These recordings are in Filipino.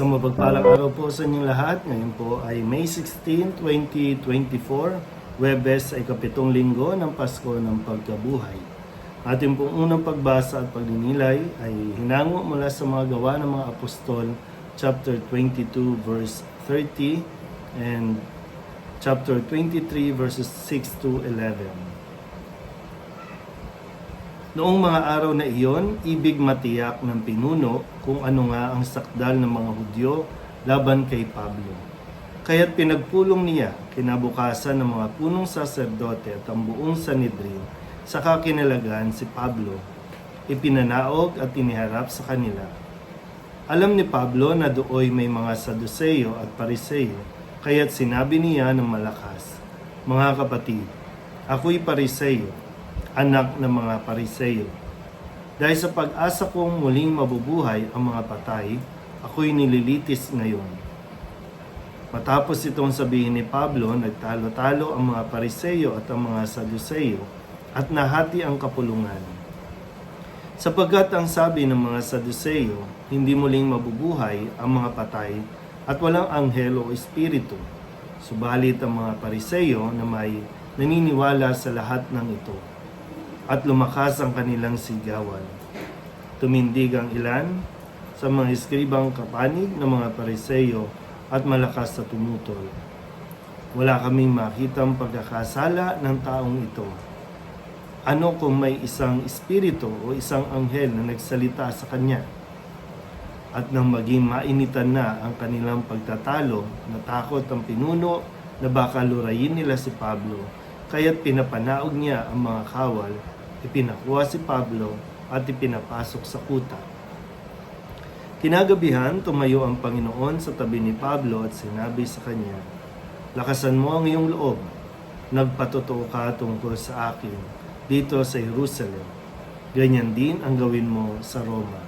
Isang mapagpalang araw po sa inyong lahat. Ngayon po ay May 16, 2024. Webes ay kapitong linggo ng Pasko ng Pagkabuhay. Ating pong unang pagbasa at pagninilay ay hinango mula sa mga gawa ng mga apostol, chapter 22 verse 30 and chapter 23 verses 6 to 11. Noong mga araw na iyon, ibig matiyak ng pinuno kung ano nga ang sakdal ng mga Hudyo laban kay Pablo. Kaya't pinagpulong niya kinabukasan ng mga punong saserdote at ang buong Sanedrin sa kakinalagan si Pablo. Ipinanaog at iniharap sa kanila. Alam ni Pablo na dooy may mga Saduseyo at Pariseyo, kaya't sinabi niya ng malakas, Mga kapatid, ako'y Pariseyo, anak ng mga Pariseyo. Dahil sa pag-asa kong muling mabubuhay ang mga patay, ako'y nililitis ngayon. Matapos itong sabihin ni Pablo, nagtalo-talo ang mga Pariseyo at ang mga Saduseyo at nahati ang kapulungan. Sapagkat ang sabi ng mga Saduseyo, hindi muling mabubuhay ang mga patay at walang anghel o espiritu. Subalit ang mga Pariseyo na may naniniwala sa lahat ng ito at lumakas ang kanilang sigawan. Tumindig ang ilan sa mga eskribang kapanig ng mga Pariseyo at malakas sa tumutol. Wala kaming makitang pagkakasala ng taong ito. Ano kung may isang espiritu o isang anghel na nagsalita sa kanya? At nang maging mainitan na ang kanilang pagtatalo, natakot ang pinuno na baka lurayin nila si Pablo, kaya't pinapanaog niya ang mga kawal, ipinakuha si Pablo at ipinapasok sa kuta. Kinagabihan, tumayo ang Panginoon sa tabi ni Pablo at sinabi sa kanya, Lakasan mo ang iyong loob. Nagpatotoo ka tungkol sa akin dito sa Jerusalem. Ganyan din ang gawin mo sa Roma.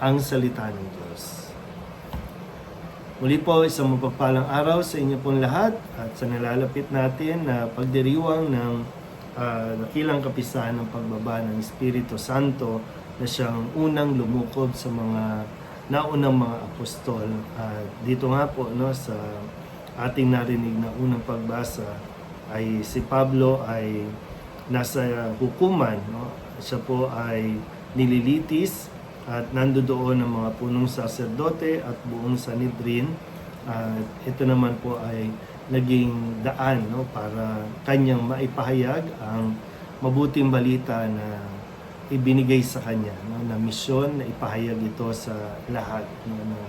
Ang salita ng Diyos. Muli po, isang mapagpalang araw sa inyo pong lahat at sa nalalapit natin na pagdiriwang ng ah, dakilang kapisahan ng pagbaba ng Espiritu Santo na siyang unang lumukob sa mga naunang mga apostol. At dito nga po no, sa ating narinig na unang pagbasa ay si Pablo ay nasa hukuman. No? Siya po ay nililitis at nandoon ang mga punong saserdote at buong Sanhedrin. At ito naman po ay naging daan no, para kanyang maipahayag ang mabuting balita na ibinigay sa kanya no, na misyon na ipahayag ito sa lahat no, na,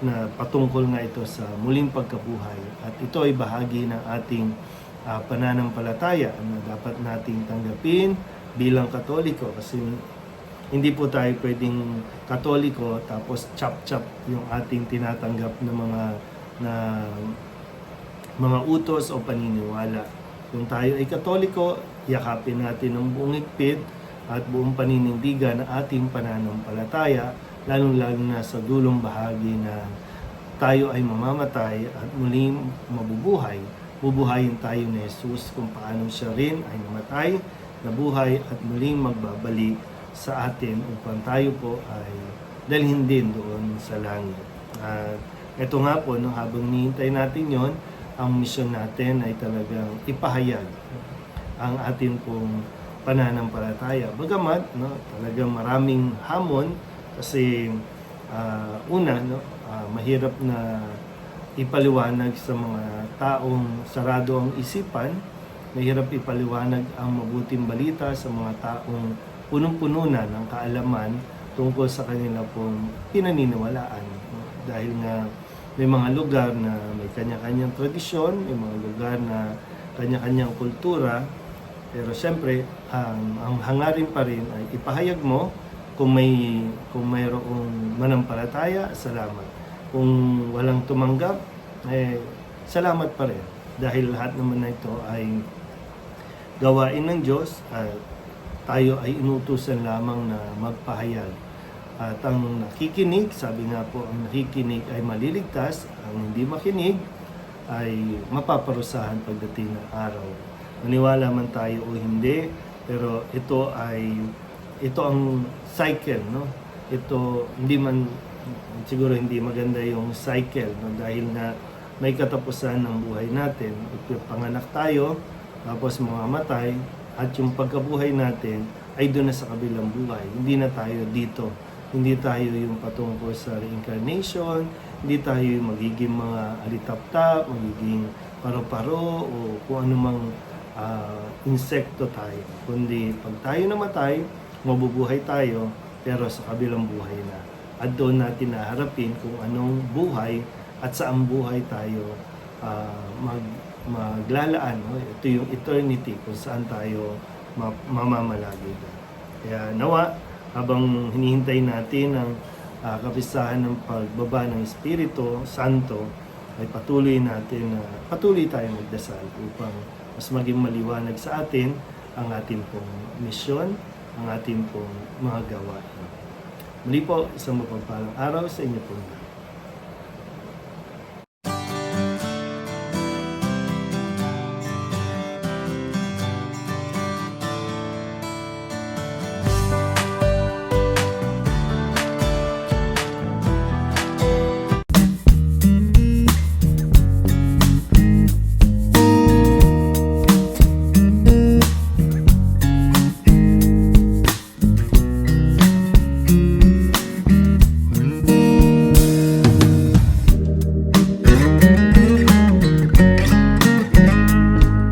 na patungkol nga ito sa muling pagkabuhay. At ito ay bahagi ng ating ah, pananampalataya na dapat nating tanggapin bilang katoliko. Kasi hindi po tayo pwedeng katoliko tapos chap-chap yung ating tinatanggap na mga na mga utos o paniniwala. Kung tayo ay katoliko, yakapin natin ng buong higpit at buong paninindigan ng ating pananampalataya, lalong-lalo na sa dulong bahagi na tayo ay mamamatay at muling mabubuhay. Bubuhayin tayo ni Jesus kung paano siya rin ay namatay, nabuhay at muling magbabalik sa atin upang tayo po ay dalhin din doon sa langit. At ito nga po, no, habang nihintay natin yon ang misyon natin ay talagang ipahayag ang atin pong pananampalataya. Bagamat, no, talagang maraming hamon kasi ah, una, no, ah, mahirap na ipaliwanag sa mga taong sarado ang isipan, mahirap ipaliwanag ang mabuting balita sa mga taong punong-puno na ng kaalaman tungkol sa kanila pong pinaniniwalaan. no. Dahil nga may mga lugar na may kanya-kanyang tradisyon, may mga lugar na kanya-kanyang kultura, pero siyempre, ang, ang hangarin pa rin ay ipahayag mo kung may kung mayroong manampalataya, salamat. Kung walang tumanggap, eh, salamat pa rin. Dahil lahat naman na ito ay gawain ng Diyos at tayo ay inutusan lamang na magpahayag. At ang nakikinig, sabi nga po, ang nakikinig ay maliligtas, ang hindi makinig ay mapaparusahan pagdating ng araw. Maniwala man tayo o hindi, pero ito ay ito ang cycle, no? Ito hindi man siguro hindi maganda yung cycle no? dahil na may katapusan ng buhay natin. Panganak tayo, tapos mamamatay, at yung pagkabuhay natin ay doon na sa kabilang buhay. Hindi na tayo dito. Hindi tayo yung patungkol sa reincarnation, hindi tayo yung magiging mga alitap-tap, magiging paro-paro, o kung anumang ah, insekto tayo. Kundi pag tayo namatay, mabubuhay tayo, pero sa kabilang buhay na. At doon natin naharapin kung anong buhay at saan buhay tayo ah, mag, maglalaan. No? Ito yung eternity kung saan tayo ma- mamamalagi. Kaya nawa, habang hinihintay natin ang ah, kapisahan ng pagbaba ng Espiritu Santo, ay patuloy natin na patuloy tayong magdasal upang mas maging maliwanag sa atin ang ating pong misyon, ang ating pong mga gawain. Muli po, isang mapagpalang araw sa inyo pong lahat.